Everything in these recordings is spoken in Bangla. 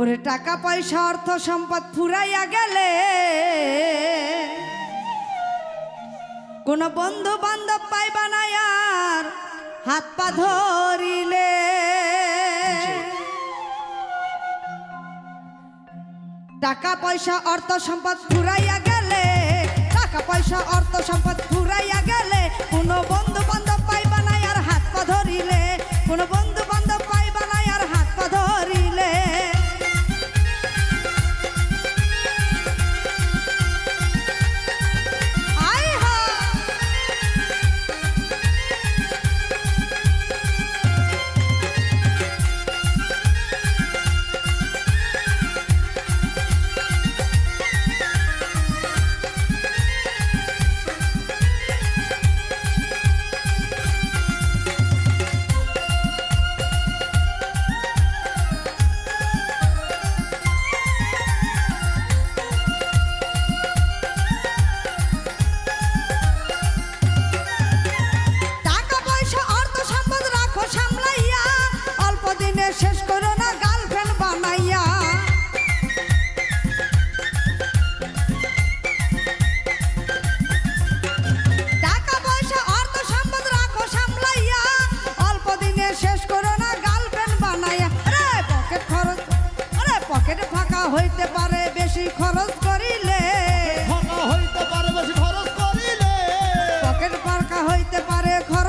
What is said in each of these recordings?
ওরে টাকা পয়সা, অর্থ সম্পদ ফুরাইয়া গেলে কোন বন্ধু বান্ধব পাইবা না আর, হাত পা ধরিলে। টাকা পয়সা, অর্থ সম্পদ ফুরাইয়া গেলে, টাকা পয়সা, অর্থ সম্পদ ফুরাইয়া গেলে কোনো বন্ধু বান্ধব বেশি খরচ করিলে হইতে পারে বেশি খরচ করিলে পকেট পারকা হইতে পারে খরচ।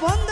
bombando.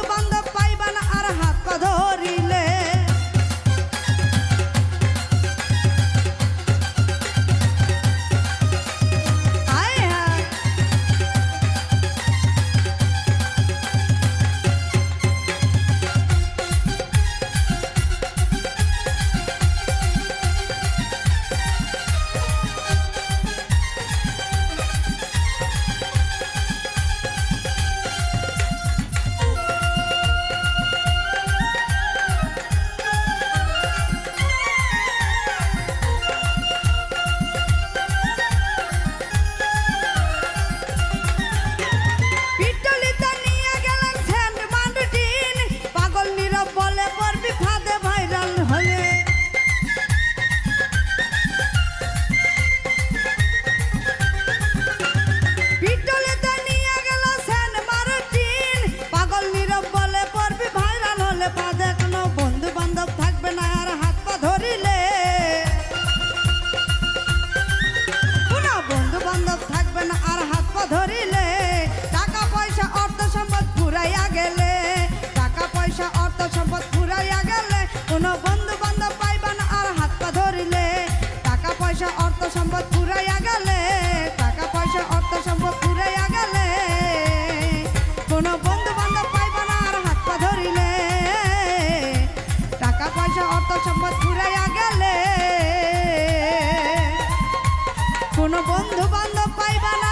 সম্পদ পুরাইয়া গেলে, টাকা, পয়সা, অর্থ সম্পদ পুরাইয়া গেলে, কোনো বন্ধু বান্ধব পাইব না আর হাত পা ধরিলে। টাকা, পয়সা, অর্থ সম্পদ পুরাইয়া গেলে, কোনো বন্ধু বান্ধব পাইবা না